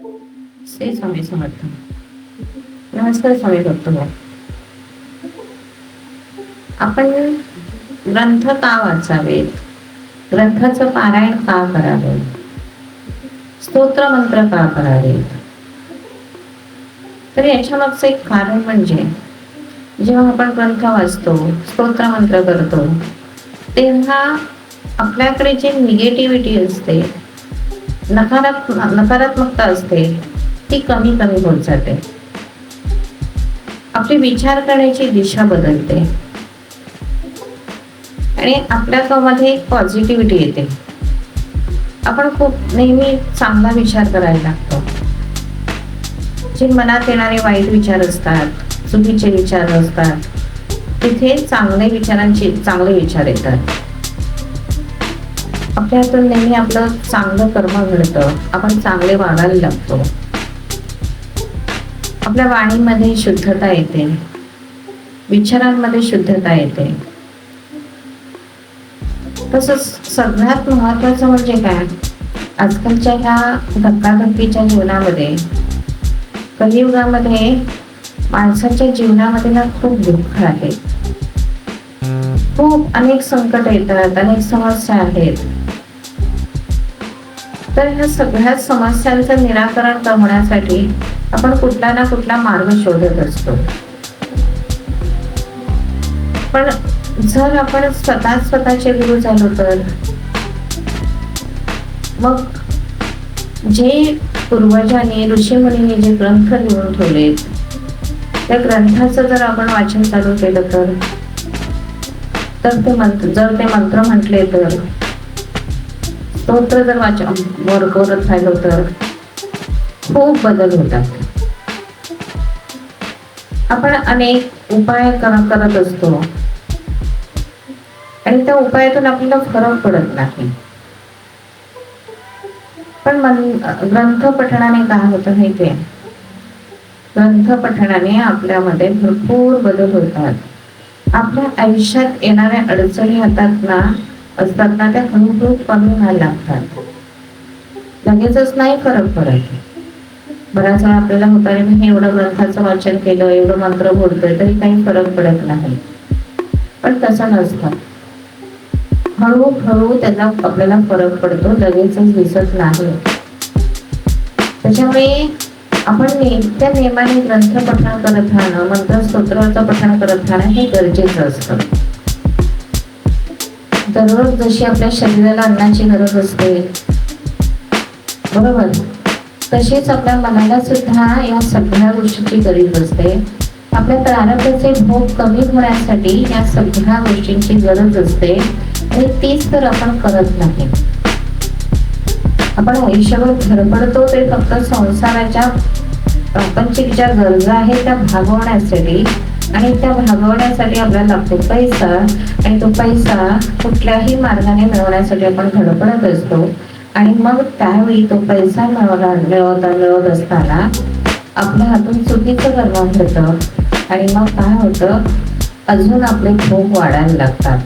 श्री स्वामी समर्थ नमस्कार स्वामी भक्त आपण ग्रंथ का वाचावेत? ग्रंथाचं पारायण का करावे स्तोत्र मंत्र का करावे तर याच्या मागचं एक कारण म्हणजे जेव्हा आपण ग्रंथ वाचतो स्तोत्र मंत्र करतो तेव्हा आपल्याकडे जी निगेटिव्हिटी असते नकारात्मक नकारात्मकता असते ती कमी कमी होत जाते. आपली विचार करण्याची दिशा बदलते. आणि आपल्यामध्ये एक पॉझिटिव्हिटी येते. आपण खूप नेहमी चांगला विचार करायला लागतो. जे मनात येणारे वाईट विचार असतात चुकीचे विचार असतात तिथे चांगले विचारांचे चांगले विचार येतात. आपल्या हातून नेहमी आपलं चांगलं कर्म घडतं. आपण चांगले वागायला लागतो. आपल्या वाणीमध्ये शुद्धता येते. विचारांमध्ये शुद्धता येते. तसंच सगळ्यात महत्वाचं म्हणजे काय? आजकालच्या ह्या धक्काधक्कीच्या जीवनामध्ये कलियुगामध्ये माणसाच्या जीवनामध्ये ना खूप दुःख आहे. खूप अनेक संकट येतात अनेक समस्या आहेत. तर ह्या सगळ्या समस्यांचं निराकरण होण्यासाठी आपण कुठला ना कुठला मार्ग शोधत असतो. पण जर आपण स्वतः स्वतःचे गुरु झालो तर? मग जे पूर्वजांनी ऋषीमुनींनी जे ग्रंथ लिहून ठेवले त्या ग्रंथाचं जर आपण वाचन चालू केलं तर? तर ते मंत्र जर ते मंत्र म्हटले तर? स्तोत्र जर वाचन वर करत राहिलो तर खूप बदल होतात. आपण अनेक उपाय करत असतो. आणि त्या उपायातून आपल्याला फरक पडत नाही. पण मन- ग्रंथ पठणाने काय होतं माहितीये? ग्रंथ पठणाने आपल्यामध्ये भरपूर बदल होतात. आपल्या आयुष्यात येणाऱ्या अडचणी हातात ना असतात ना त्या हळूहळू कमी व्हायला लागतात. लगेचच नाही फरक पडत. बराच वेळा आपल्याला होता मी हे एवढं ग्रंथाचं वाचन केलं एवढं मंत्र बोलतोय तरी काही फरक पडत नाही. पण तसं नसतं. हळूहळू त्याचा आपल्याला फरक पडतो लगेचच दिसत नाही. त्याच्यामुळे आपण नित्य नियमाने ग्रंथ पठण करत राहणं मंत्र स्तोत्राचं पठण करत राहणं हे गरजेचं असतं. दररोज जशी आपल्या शरीराला अन्नाची गरज असते. बरोबर? तशीच आपल्या मनाला सुद्धा या सगळ्या गोष्टीची गरज असते. आपल्या प्रारंभाचे भोग कमी होण्यासाठी या सगळ्या गोष्टींची गरज असते. आणि तीच तर आपण करत नाही. आपण आयुष्यभर धडपडतो ते फक्त संसाराच्या प्रापंचिक ज्या गरजा आहेत त्या भागवण्यासाठी. आणि त्या भागवण्यासाठी आपल्याला लागतो पैसा. आणि तो पैसा कुठल्याही मार्गाने मिळवण्यासाठी आपण धडपडत असतो. आणि मग त्यावेळी तो पैसा मिळवला मिळवता मिळवत असताना आपल्या हातून चुकीचं कर्म होतं. आणि मग काय होतं? अजून आपले भोग वाढायला लागतात.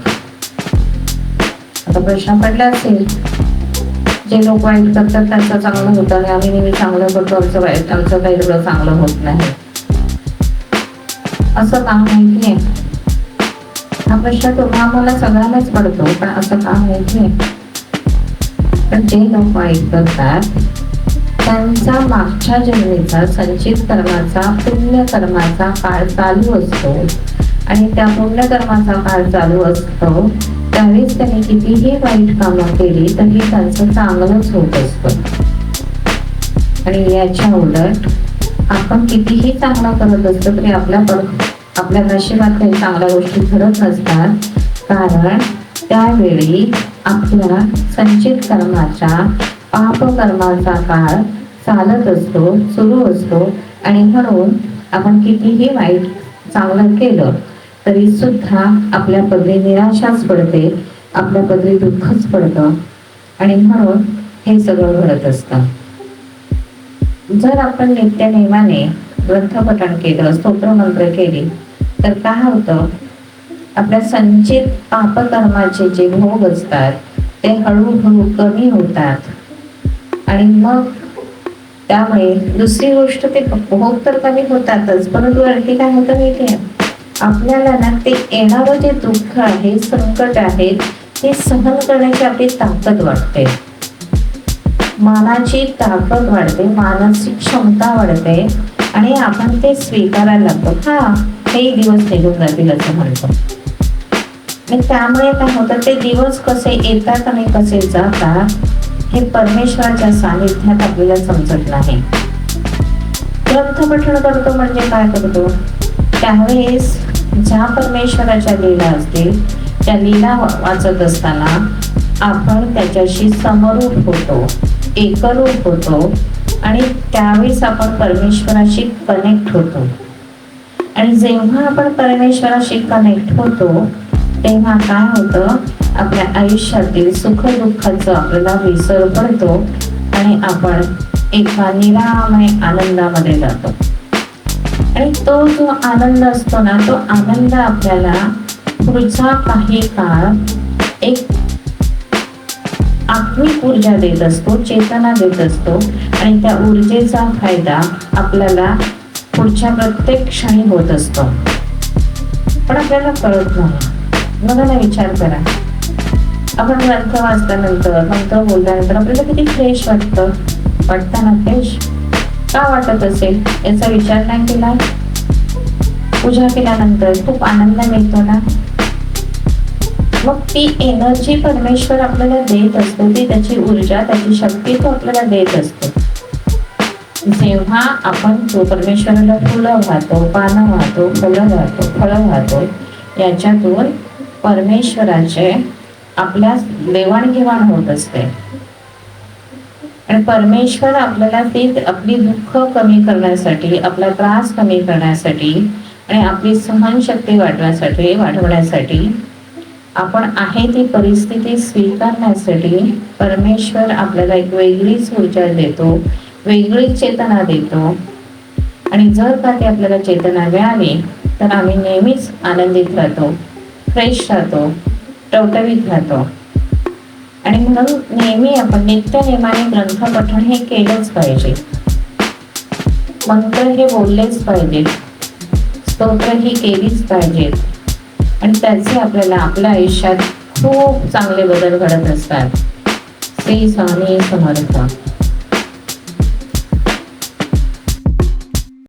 आता प्रश्न पडला असेल जे लोक वाईट करतात त्यांचं चांगलं होतं आणि आम्ही नेहमी चांगलं करतो आमचं वाईट आमचं काही एवढं चांगलं होत नाही. असं का माहितीये हा प्रश्न तुम्हा मला सगळ्यांनाच पडतो पण असं का माहितीये पण जे लोक वाईट करतात. त्यांचा मागच्या जन्मीचा संचित कर्माचा पुण्य कर्माचा काळ चालू असतो. आणि त्या पुण्य कर्माचा काळ चालू असतो त्यावेळेस त्यांनी कितीही वाईट कामं केली तरी त्यांचं चांगलंच होत असतं. आणि याच्या उलट आपण कितीही चांगला करत असतो तरी आपल्या आपल्या नशिबात काही चांगल्या गोष्टी घडत नसतात. कारण त्यावेळी आपल्या संचित कर्माच्या पाप कर्माचा काळ चालत असतो सुरू असतो. आणि म्हणून आपण कितीही वाईट चांगलं केलं तरी सुद्धा आपल्या पदरी निराशाच पडते आपल्या पदरी दुःखच पडतं. आणि म्हणून हे सगळं घडत असतं. जर आपण नित्य नेमाने ग्रंथपठण केलं स्तोत्रमंत्र केले केली तर काय होतं? आपल्या संचित पापकर्माचे जे भोग असतात ते हळूहळू कमी होतात. आणि मग त्यामुळे दुसरी गोष्ट ते भोग तर कमी होतातच परंतु आणखी काय होतं आहे आपल्याला ना ते येणारं जे दुःख आहे संकट आहे ते सहन करण्याची आपली ताकद वाटते मनाची ताकद वाढते मानसिक क्षमता वाढते आणि आपण ते स्वीकारायला लागतो. हा हे दिवस निघून जातील असं म्हणतो. आणि त्यामुळे काय होतं ते दिवस कसे येतात आणि कसे जातात हे परमेश्वराच्या सानिध्यात आपल्याला समजत नाही. ग्रंथ पठण करतो म्हणजे काय करतो? त्यावेळेस ज्या परमेश्वराच्या लीला असतील त्या लीला वाचत असताना आपण त्याच्याशी समरूप होतो. एकरूप होतो आणि त्यावेळेस आपण परमेश्वराशी कनेक्ट होतो. आणि जेव्हा आपण परमेश्वराशी कनेक्ट होतो तेव्हा काय होतं? आपल्या आयुष्यातील सुख दुःखाचं आपल्याला विसर पडतो आणि आपण एका निरामय आनंदामध्ये जातो. आणि तो जो आनंद असतो ना तो आनंद आपल्याला पुढचा काही काळ एक आत्मिक ऊर्जा देत असतो चेतना देत असतो. आणि त्या ऊर्जेचा फायदा आपल्याला पुढच्या प्रत्येक क्षणी होत असतो. पण आपल्याला कळत नाही. बघा ना विचार करा. आपण ग्रंथ वाचल्यानंतर मंत्र बोलल्यानंतर आपल्याला किती फ्रेश वाटतं? वाटतं ना फ्रेश का वाटत असेल? याचा विचार नाही केला? पूजा केल्यानंतर खूप आनंद मिळतो ना? मग ती एनर्जी परमेश्वर आपल्याला देत असतो. ती त्याची ऊर्जा त्याची शक्ती तो आपल्याला देत असतो. जेव्हा आपण तो परमेश्वराला फुलं वाहतो पानं वाहतो फुलं वाहतो फळं वाहतो याच्यातून परमेश्वराचे आपल्या देवाणघेवाण होत असते. आणि परमेश्वर आपल्याला ती आपली दुःख कमी करण्यासाठी आपला त्रास कमी करण्यासाठी आणि आपली सहनशक्ती वाढवण्यासाठी वाढवण्यासाठी आपण आहे ती परिस्थिती स्वीकारण्यासाठी परमेश्वर आपल्याला एक वेगळीच ऊर्जा देतो वेगळीच चेतना देतो. आणि जर का ती आपल्याला चेतना मिळाली तर आम्ही नेहमीच आनंदित राहतो फ्रेश राहतो टवटवीत राहतो. आणि म्हणून नेहमी आपण नित्य नेमाने ग्रंथ पठण हे केलंच पाहिजे. मंत्र हे बोललेच पाहिजेत. स्तोत्र ही केलीच पाहिजेत. आणि त्याचे आपल्याला आपल्या आयुष्यात खूप चांगले बदल घडत असतात. श्री स्वामी समर्थ.